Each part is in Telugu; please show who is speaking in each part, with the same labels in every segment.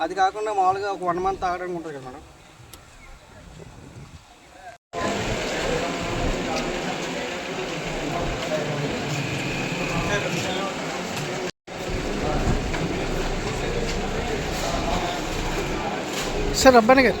Speaker 1: అది కాకుండా మామూలుగా ఒక వన్ మంత్ తాగడానికి ఉంటుంది కదా మేడం.
Speaker 2: సార్ అబ్బాయి గారు.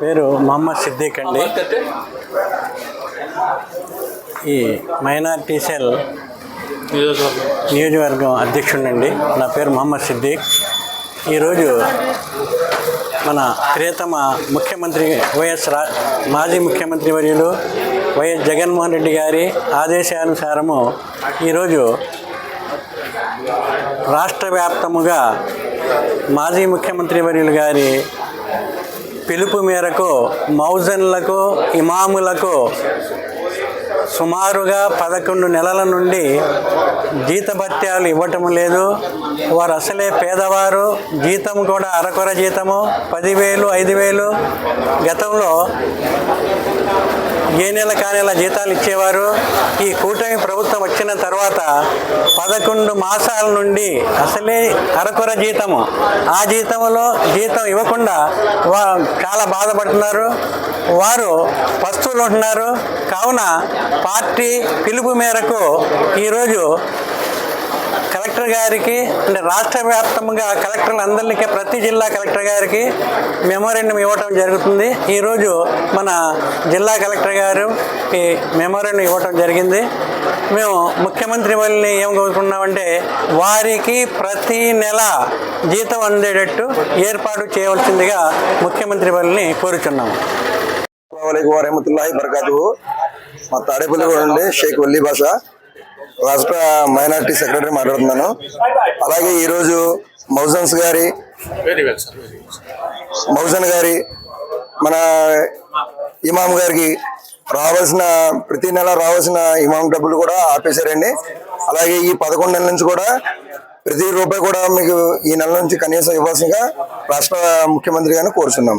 Speaker 3: పేరు మొహమ్మద్ సిద్దిక్ అండి. ఈ మైనార్టీ సెల్ నియోజకవర్గం అధ్యక్షుడినండి నా పేరు మొహమ్మద్ సిద్దిక్. ఈరోజు మన ప్రియతమ ముఖ్యమంత్రి వైఎస్ రా మాజీ ముఖ్యమంత్రి వర్యులు వైఎస్ జగన్మోహన్ రెడ్డి గారి ఆదేశానుసారము ఈరోజు రాష్ట్ర వ్యాప్తముగా మాజీ ముఖ్యమంత్రి వర్యులు గారి పిలుపు మేరకు మౌజన్లకు ఇమాములకు సుమారుగా పదకొండు నెలల నుండి జీతభత్యాలు ఇవ్వటం లేదు. వారు అసలే పేదవారు. జీతం కూడా అరకొర జీతము పదివేలు ఐదు వేలు. గతంలో ఏ నెల కానెల జీతాలు ఇచ్చేవారు? ఈ కూటమి ప్రభుత్వం వచ్చిన తర్వాత పదకొండు మాసాల నుండి అసలే అరకొర జీతము. ఆ జీతంలో జీతం ఇవ్వకుండా వా చాలా బాధపడుతున్నారు. వారు పస్తులు ఉంటున్నారు. కావున పార్టీ పిలుపు మేరకు ఈరోజు కలెక్టర్ గారికి అంటే రాష్ట్ర వ్యాప్తంగా కలెక్టర్లు అందరికీ ప్రతి జిల్లా కలెక్టర్ గారికి మెమోరెండం ఇవ్వటం జరుగుతుంది. ఈరోజు మన జిల్లా కలెక్టర్ గారు ఈ మెమోరెండం ఇవ్వటం జరిగింది. మేము ముఖ్యమంత్రి వాళ్ళని ఏం కోరుకున్నామంటే వారికి ప్రతి నెల జీతం అందేటట్టు ఏర్పాటు చేయవలసిందిగా ముఖ్యమంత్రి వాళ్ళని కోరుచున్నాము
Speaker 4: అస్సలాముఅలైకుం వరహమతుల్లాహి బర్కాతు మా తాడేపల్లి కూడా ఉండే షేక్ వల్లీ భాష రాష్ట్ర మైనార్టీ సెక్రటరీ మాట్లాడుతున్నాను. అలాగే ఈరోజు మౌజన్స్ గారి మౌజన్ గారి మన ఇమాం గారికి రావాల్సిన ప్రతి నెల రావాల్సిన ఇమాం డబ్బులు కూడా ఆపేశారండి. అలాగే ఈ పదకొండు నెలల నుంచి కూడా ప్రతి రూపాయి కూడా మీకు ఈ నెల నుంచి కనీసం ఇవ్వాల్సిందిగా రాష్ట్ర ముఖ్యమంత్రి గారిని కోరుచున్నాం.